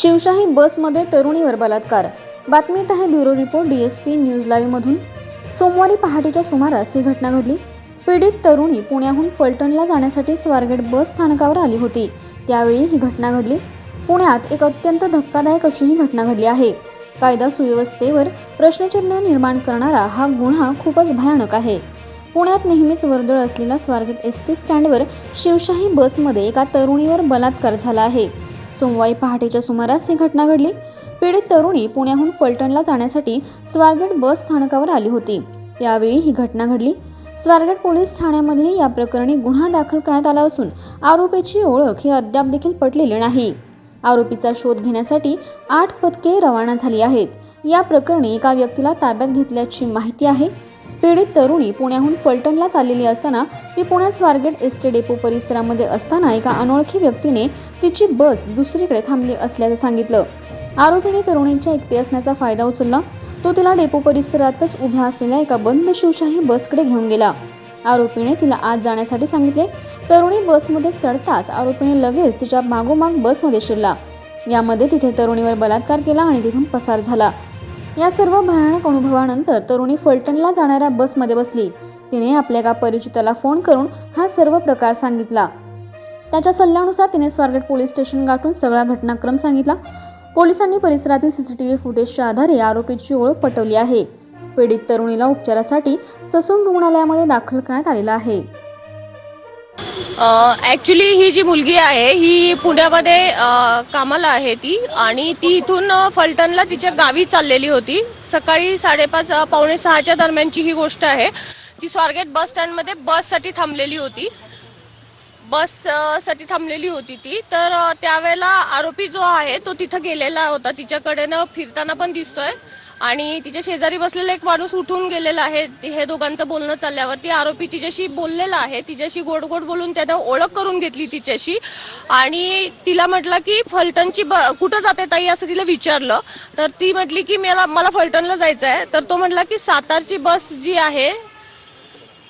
शिवशाही बसमध्ये तरुणीवर बलात्कार. बातमीत आहे ब्युरो रिपोर्ट डीएसपी न्यूज लाईव्हमधून. सोमवारी पहाटेच्या सुमारास ही घटना घडली. पीडित तरुणी पुण्याहून फलटणला जाण्यासाठी स्वारगेट बस स्थानकावर आली होती. त्यावेळी ही घटना घडली. पुण्यात एक अत्यंत धक्कादायक अशी ही घटना घडली आहे. कायदा सुव्यवस्थेवर प्रश्नचिन्ह निर्माण करणारा हा गुन्हा खूपच भयानक आहे. पुण्यात नेहमीच वर्दळ असलेल्या स्वारगेट एस टी स्टँडवर शिवशाही बसमध्ये एका तरुणीवर बलात्कार झाला आहे. सोमवारी पहाटेच्या सुमारास ही घटना घडली. पीडित तरुणी पुण्याहून फलटणला जाण्यासाठी स्वारगेट बस स्थानकावर आली होती. त्यावेळी ही घटना घडली. स्वारगेट पोलीस ठाण्यामध्ये या प्रकरणी गुन्हा दाखल करण्यात आला असून आरोपीची ओळख ही अद्याप देखील पटलेली नाही. आरोपीचा शोध घेण्यासाठी आठ पथके रवाना झाली आहेत. या प्रकरणी एका व्यक्तीला ताब्यात घेतल्याची माहिती आहे. पीडित तरुणी पुण्याहून फलटणला चाललेली असताना ती पुण्यात स्वारगेट एस टी डेपो परिसरामध्ये असताना एका अनोळखी व्यक्तीने तिची बस दुसरीकडे थांबली असल्याचं सांगितलं. आरोपीने तरुणींच्या एकटे असण्याचा फायदा उचलला. तो तिला डेपो परिसरातच उभ्या असलेल्या एका बंद शिवशाही बसकडे घेऊन गेला. आरोपीने तिला आत जाण्यासाठी सांगितले. तरुणी बसमध्ये चढताच आरोपीने लगेच तिच्या मागोमाग बसमध्ये शिरला. यामध्ये तिथे तरुणीवर बलात्कार केला आणि तिथून पसार झाला. या सर्व भयानक अनुभवानंतर तरुणी फलटणला जाणाऱ्या बसमध्ये बसली. तिने आपल्या एका परिचिताला फोन करून हा सर्व प्रकार सांगितला. त्याच्या सल्ल्यानुसार तिने स्वारगेट पोलीस स्टेशन गाठून सगळा घटनाक्रम सांगितला. पोलिसांनी परिसरातील सीसीटीव्ही फुटेजच्या आधारे आरोपीची ओळख पटवली आहे. पीडित तरुणीला उपचारासाठी ससून रुग्णालयामध्ये दाखल करण्यात आलेला आहे. ॲक्च्युली ही जी मुलगी आहे ही पुण्यामध्ये कामाला आहे ती. आणि ती इथून फलटणला तिच्या गावी चाललेली होती. सकाळी साडेपाच पावणे सहाच्या दरम्यानची ही गोष्ट आहे. ती स्वारगेट बस स्टँडमध्ये बससाठी थांबलेली होती. बससाठी थांबलेली होती ती. तर त्यावेळेला आरोपी जो आहे तो तिथं गेलेला होता. तिच्याकडेनं फिरताना पण दिसतोय. आणि तिच्या शेजारी बसलेला एक माणूस उठून गेलेला आहे. हे दोघांचं बोलणं चालल्यावर ती आरोपी तिच्याशी बोललेला आहे. तिच्याशी गोड गोड बोलून त्यानं ओळख करून घेतली तिच्याशी. आणि तिला म्हटलं की फलटणची ब कुठं जाते ताई असं तिला विचारलं. तर ती म्हटली की मला मला फलटणला जायचं आहे तर तो म्हटला की सातारची बस जी आहे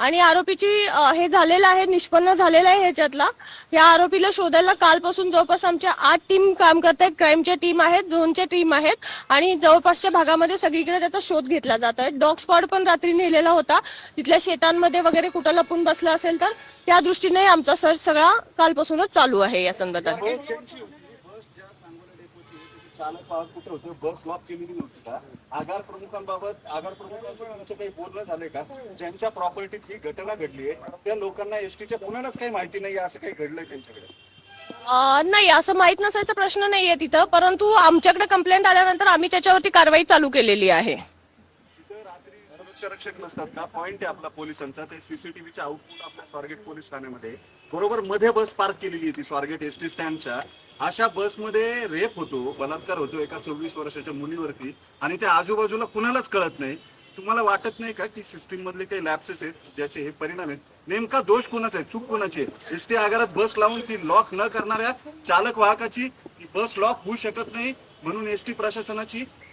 आणि आरोपीची हे झालेलं आहे निष्पन्न झालेलं आहे ह्याच्यातला. या आरोपीला शोधायला कालपासून जवळपास आमच्या आठ टीम काम करत आहेत क्राईमच्या टीम आहेत झोनच्या टीम आहेत आणि जवळपासच्या भागामध्ये सगळीकडे त्याचा शोध घेतला जात आहे डॉग स्क्वॉड पण रात्री नेलेला होता. तिथल्या शेतांमध्ये वगैरे कुठं लपून बसला असेल तर त्या दृष्टीने आमचा सर्च सगळा कालपासूनच चालू आहे या संदर्भात बस ज्यांची होती बस ज्या आहे, चालक पाहत कुठे होते? बस लॉक केलेली नव्हती का? आगार प्रमुखांबाबत आगार प्रमुखांशी तुमचं काही बोलणं झालंय का? ज्यांच्या प्रॉपर्टीत ही घटना घडली आहे त्या लोकांना एसटीच्या कुणालाच काही माहिती नाही असं काही घडलंय त्यांच्याकडे? नाही असं माहीत नसायचा प्रश्न नाहीये तिथं परंतु आमच्याकडे कंप्लेंट आल्यानंतर आम्ही त्याच्यावरती कारवाई चालू केलेली आहे. रक्षक नसतात का? पॉईंट आहे आपला पोलिसांचा. ते सीसीटीव्हीच्या आउटपुट आपल्या स्वारगेट पोलीस ठाण्यामध्ये. बरोबर मध्ये बस पार्क केलेली आहे ती स्वारगेट एस टी स्टँडच्या अशा बसमध्ये रेप होतो बलात्कार होतो एका सव्वीस वर्षाच्या मुलीवरती आणि त्या आजूबाजूला कुणालाच कळत नाही. तुम्हाला वाटत नाही का की सिस्टीम मधले काही लॅप्सेस आहेत ज्याचे हे परिणाम आहेत? नेमका दोष कोणाचा आहे? चूक कोणाची आहे? एस टी आगारात बस लावून ती लॉक न करणाऱ्या चालक वाहकाची ती बस लॉक होऊ शकत नाही म्हणून एस टी प्रशासनाची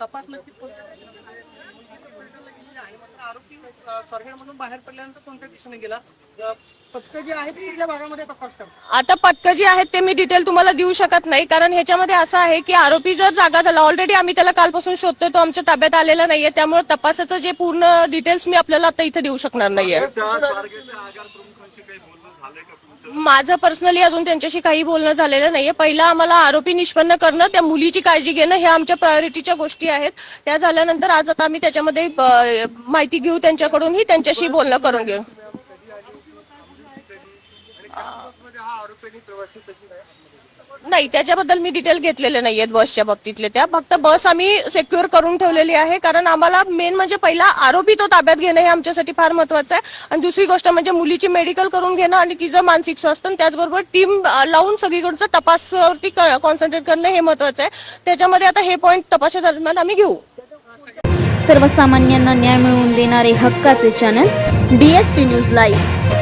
तपास नक्की कोणत्या दिशेने आहे? मुलगी तर पलटणला गेलेली आहे, मात्र आरोपी अ, स्वारगेटमधून बाहेर पडल्यानंतर कोणत्या दिशेने गेला? अ, पथकं जी आहेत ती कुठल्या भागामध्ये तपास करतात? आता पथकं जी आहेत ते मी डिटेल तुम्हाला देऊ शकत नाही कारण ह्याच्यामध्ये असं आहे की आरोपी जर जागा झाला ऑलरेडी आम्ही त्याला कालपासून शोधतोय तो आमच्या ताब्यात आलेला नाहीये त्यामुळे तपासाचं जे पूर्ण डिटेल्स मी आपल्याला आता इथे देऊ शकणार नाहीये. माझं पर्सनली अजून त्यांच्याशी काही बोलणं झालेलं नाहीये. पहिला आम्हाला आरोपी निष्पन्न करणं त्या मुलीची काळजी घेणं हे आमच्या प्रायोरिटीच्या गोष्टी आहेत. त्या झाल्यानंतर आज आता आम्ही त्याच्यामध्ये माहिती घेऊ त्यांच्याकडूनही त्यांच्याशी बोलणं करून घेऊ. नाही त्याच्याबद्दल मी डिटेल घेतलेले नाहीयेत बसच्या बाबतीतले त्या. फक्त बस आम्ही सेक्युअर करून ठेवलेली आहे. कारण आम्हाला मेन म्हणजे पहिला आरोपी तो ताब्यात घेणं हे आमच्यासाठी फार महत्वाचं आहे. आणि दुसरी गोष्ट म्हणजे मुलीची मेडिकल करून घेणं आणि तिचं मानसिक स्वास्थ्य आणि त्याचबरोबर टीम लावून सगळीकडचं तपासावरती कॉन्सन्ट्रेट करणं हे महत्वाचं आहे. त्याच्यामध्ये आता हे पॉईंट तपासा दरम्यान आम्ही घेऊ. सर्वसामान्यांना न्याय मिळवून देणारे हक्काचे channel D S P news live